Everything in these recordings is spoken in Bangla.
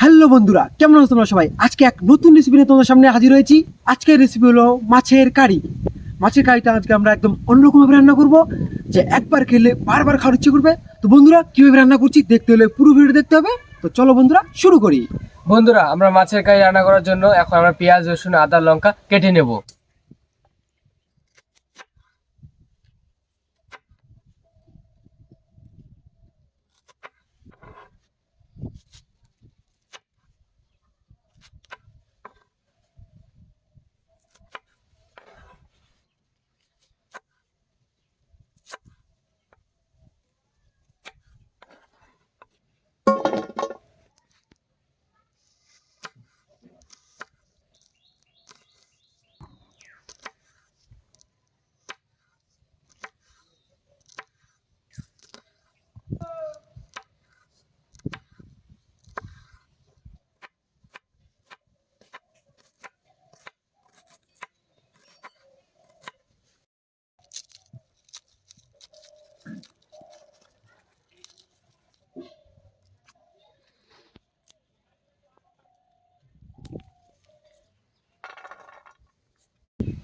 হ্যালো বন্ধুরা, কেমন আছো তোমরা সবাই? আজকে এক নতুন রেসিপি নিয়ে তোমাদের সামনে হাজির হয়েছি। আজকের রেসিপি হলো মাছের কারি। মাছের কারিটা আজকে আমরা একদম অন্যরকমভাবে রান্না করব, যে একবার খেলে বারবার খাওয়ার ইচ্ছে করবে। তো বন্ধুরা, কীভাবে রান্না করছি দেখতে হলে পুরো ভিডিও দেখতে হবে। তো চলো বন্ধুরা, শুরু করি। বন্ধুরা, আমরা মাছের কারি রান্না করার জন্য এখন আমরা পেঁয়াজ, রসুন, আদা, লঙ্কা কেটে নেব।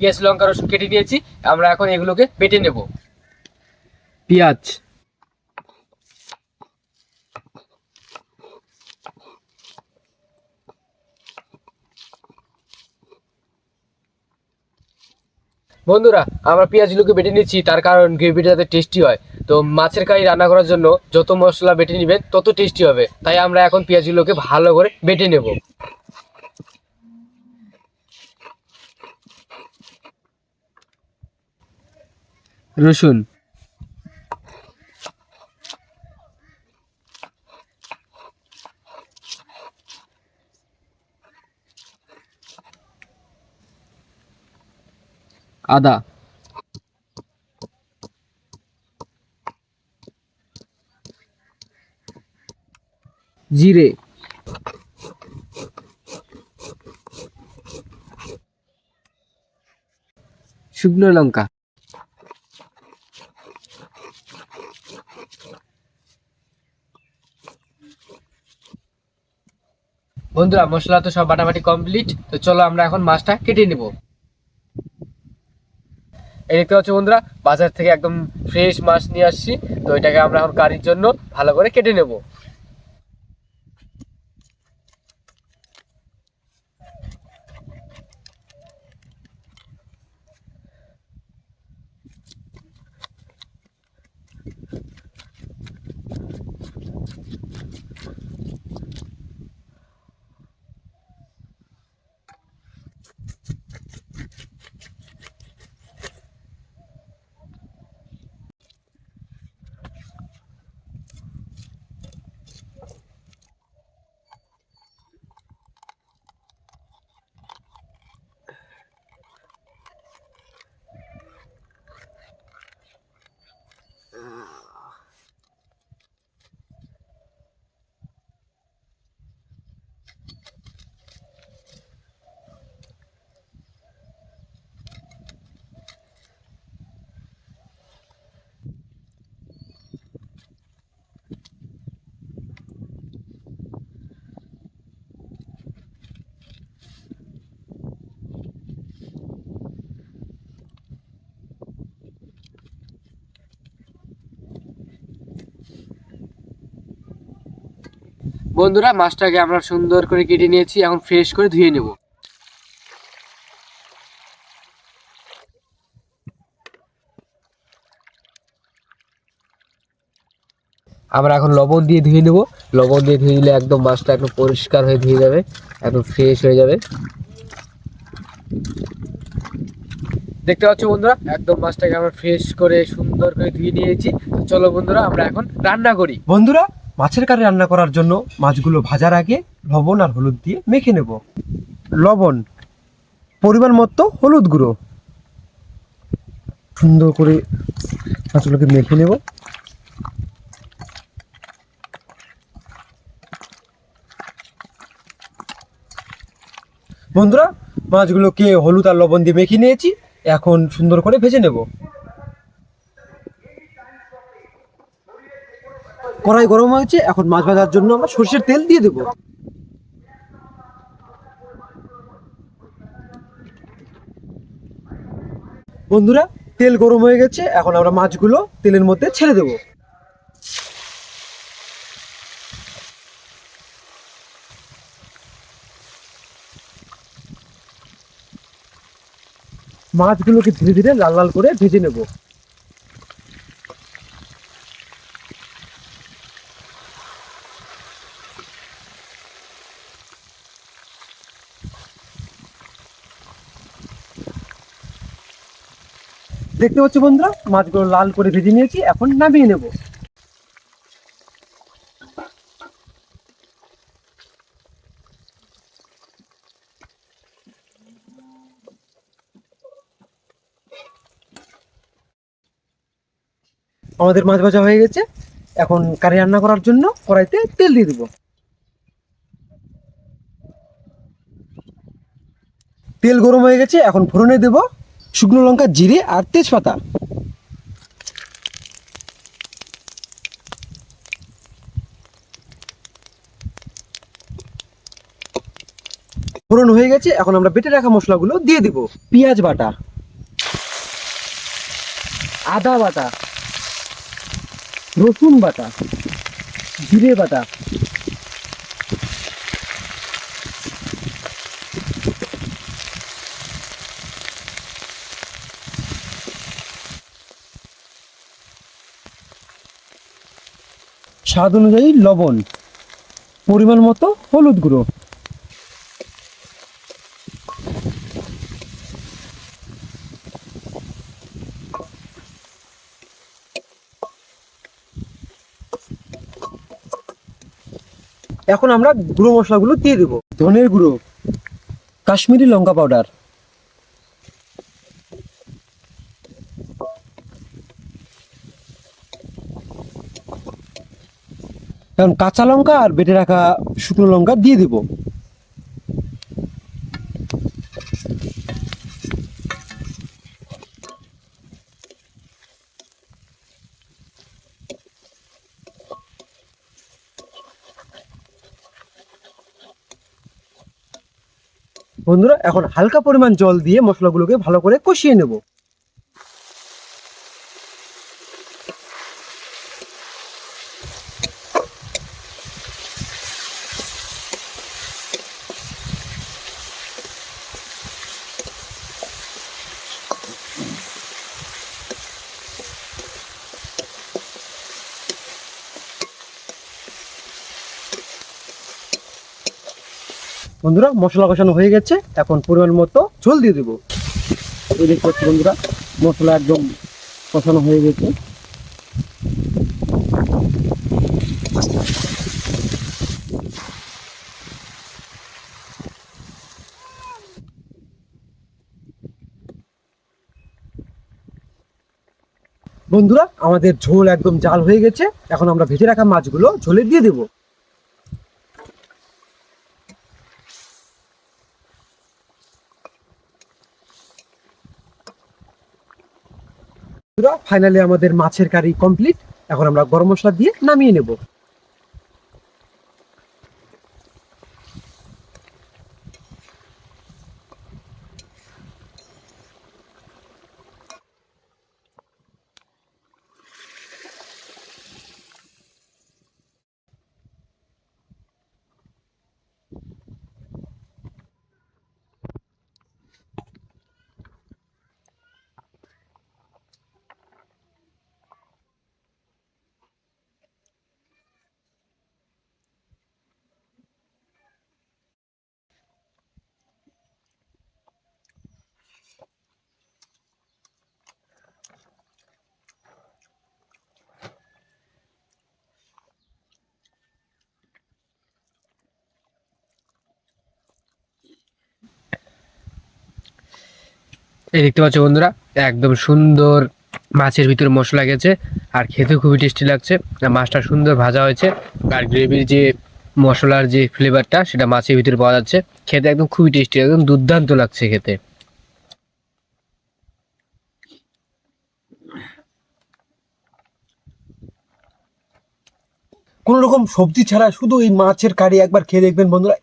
পেঁয়াজ লঙ্কা রসুন কেটে দিয়েছি আমরা এখন এগুলোকে বেটে নেব। পেঁয়াজ। বন্ধুরা আমরা পেঁয়াজগুলোকে বেটে নিচ্ছি তার কারণ গ্রেভিটা যাতে টেস্টি হয়। তো মাছের কারি রান্না করার জন্য যত মশলা বেটে নেবেন তত টেস্টি হবে। তাই আমরা এখন পেঁয়াজগুলোকে ভালো করে বেটে নেব। রসুন। আদা। জিরে। শুকনো লঙ্কা। বন্ধুরা, মশলা তো সব বাটাবাটি কমপ্লিট তো চলো আমরা এখন মাছটা কেটে নেব। এই দেখতে পাচ্ছ বন্ধুরা, বাজার থেকে একদম ফ্রেশ মাছ নিয়ে আসছি। তো এটাকে আমরা এখন কারির জন্য ভালো করে কেটে নেব। বন্ধুরা, মাছটাকে আমরা সুন্দর করে কেটে নিয়েছি, এখন ফ্রেশ করে ধুয়ে নেব। আমরা এখন লবণ দিয়ে ধুয়ে নেব। লবণ দিয়ে ধুয়ে দিলে একদম মাছটা একদম পরিষ্কার হয়ে ধুয়ে যাবে, একদম ফ্রেশ হয়ে যাবে। দেখতে পাচ্ছ বন্ধুরা, একদম মাছটাকে আমরা ফ্রেশ করে সুন্দর করে ধুয়ে নিয়েছি। চলো বন্ধুরা, আমরা এখন রান্না করি। বন্ধুরা মাছের কারি রান্না করার জন্য মাছগুলো ভাজার আগে লবণ আর হলুদ দিয়ে মেখে নেব। লবণ, পরিমাণ মতো হলুদ গুঁড়ো। সুন্দর করে মাছগুলোকে মেখে নেব। বন্ধুরা, মাছগুলোকে হলুদ আর লবণ দিয়ে মেখে নিয়েছি। এখন সুন্দর করে ভেজে নেব। কড়াই গরম হয়েছে, এখন মাছ ভাজার জন্য আমরা সর্ষের তেল দিয়ে দেবো। বন্ধুরা, তেল গরম হয়ে গেছে, এখন আমরা মাছগুলো তেলের মধ্যে ছেড়ে দেব। মাছগুলোকে ধীরে ধীরে লাল লাল করে ভেজে নেব। দেখতে পাচ্ছ বন্ধুরা? মাছগুলো লাল করে ভেজে নিয়েছি, এখন নামিয়ে নেব। আমাদের মাছ ভাজা হয়ে গেছে। এখন কারি রান্না করার জন্য কড়াইতে তেল দিয়ে দেবো। তেল গরম হয়ে গেছে, এখন ফোড়নে দেব। শুকনো লঙ্কা, জিরে আর তেজপাতা। ফোড়ন হয়ে গেছে, এখন আমরা বেটে রাখা মশলাগুলো দিয়ে দিব। পেঁয়াজ বাটা, আদা বাটা, রসুন বাটা, জিরে বাটা স্বাদ অনুযায়ী লবণ, পরিমাণ মতো হলুদ গুঁড়ো। এখন আমরা গুঁড়ো মশলাগুলো দিয়ে দেবো। ধনের গুঁড়ো, কাশ্মীরি লঙ্কা পাউডার। এখন কাঁচা লঙ্কা আর বেটে রাখা শুকনো লঙ্কা দিয়ে দিব। বন্ধুরা, এখন হালকা পরিমাণ জল দিয়ে মশলাগুলোকে ভালো করে কষিয়ে নেব। বন্ধুরা, মশলা কষানো হয়ে গেছে। এখন পরিমাণ মতো ঝোল দিয়ে দেবো। দেখতে পাচ্ছি বন্ধুরা, মশলা একদম কষানো হয়ে গেছে। বন্ধুরা, আমাদের ঝোল একদম জাল হয়ে গেছে। এখন আমরা ভেজে রাখা মাছগুলো ঝোলে দিয়ে দেবো। ফাইনালি আমাদের মাছের কারি কমপ্লিট এখন আমরা গরম মশলা দিয়ে নামিয়ে নেব। এই দেখতে পাচ্ছ বন্ধুরা, একদম সুন্দর মাছের ভিতরে মশলা গেছে, আর খেতে খুবই টেস্টি লাগছে। মাছটা সুন্দর ভাজা হয়েছে, আর গ্রেভির যে মশলার যে ফ্লেভারটা সেটা মাছের ভিতরে পাওয়া যাচ্ছে। খেতে একদম খুবই টেস্টি একদম দুর্দান্ত লাগছে খেতে। কোন রকম সবজি ছাড়া শুধু এই মাছের কারি একবার খেয়ে দেখবেন বন্ধুরা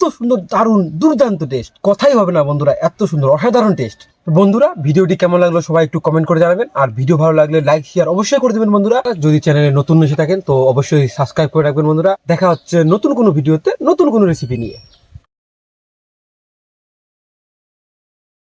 এত সুন্দর দারুণ, দুর্দান্ত টেস্ট কথাই হবে না বন্ধুরা, এত সুন্দর, অসাধারণ টেস্ট বন্ধুরা, ভিডিওটি কেমন লাগল সবাই একটু কমেন্ট করে জানাবেন। আর ভিডিও ভালো লাগলে লাইক শেয়ার অবশ্যই করে দেবেন বন্ধুরা। যদি চ্যানেলে নতুন এসে থাকেন, তো অবশ্যই সাবস্ক্রাইব করে রাখবেন বন্ধুরা। দেখা হচ্ছে নতুন কোনো ভিডিওতে নতুন কোনো রেসিপি নিয়ে।